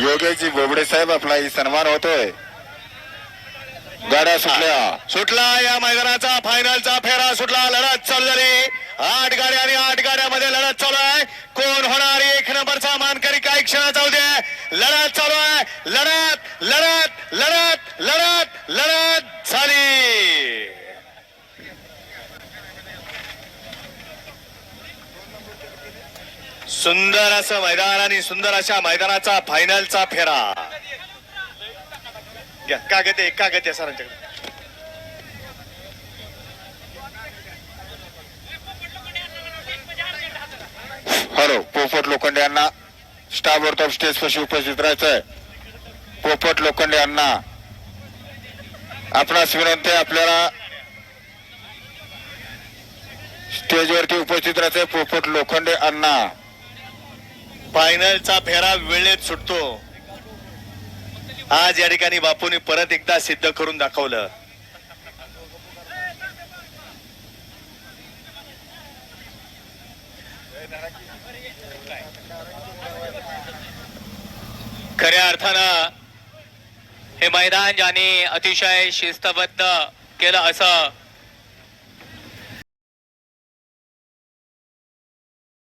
योगेशजी बोबडे साहेब आपला ही सन्मान होतोय. गाड्या सुटल्या. सुटला या मैदानाचा फायनलचा फेरा सुटला. लढत चालू झाली. आठ गाड्या आणि आठ गाड्यामध्ये लढत चालू आहे. कोण होणार? एक नंबरचा मानकरी काही क्षणात जाऊ दे. लढत चालू आहे. लढत लढत लढत लढत लढत झाली. सुंदर असं मैदान आणि सुंदर अशा मैदानाचा फायनलचा फेरा. घ्या कागद आहे कागद आहे सरांच्याकडे? हॅलो पोपट लोखंडे यांना स्टाफ ऑफ स्टेज पाशी उपस्थित राहायचंय. पोपट लोखंडे यांना आपणास विनंती आपल्याला स्टेजवरती उपस्थित राहायचंय पोपट लोखंडे अण्णा फायनलचा फेरा वेळेत सुटतो. आज या ठिकाणी बापूने परत एकदा सिद्ध करून दाखवलं. खऱ्या अर्थानं हे मैदान ज्याने अतिशय शिस्तबद्ध केलं असं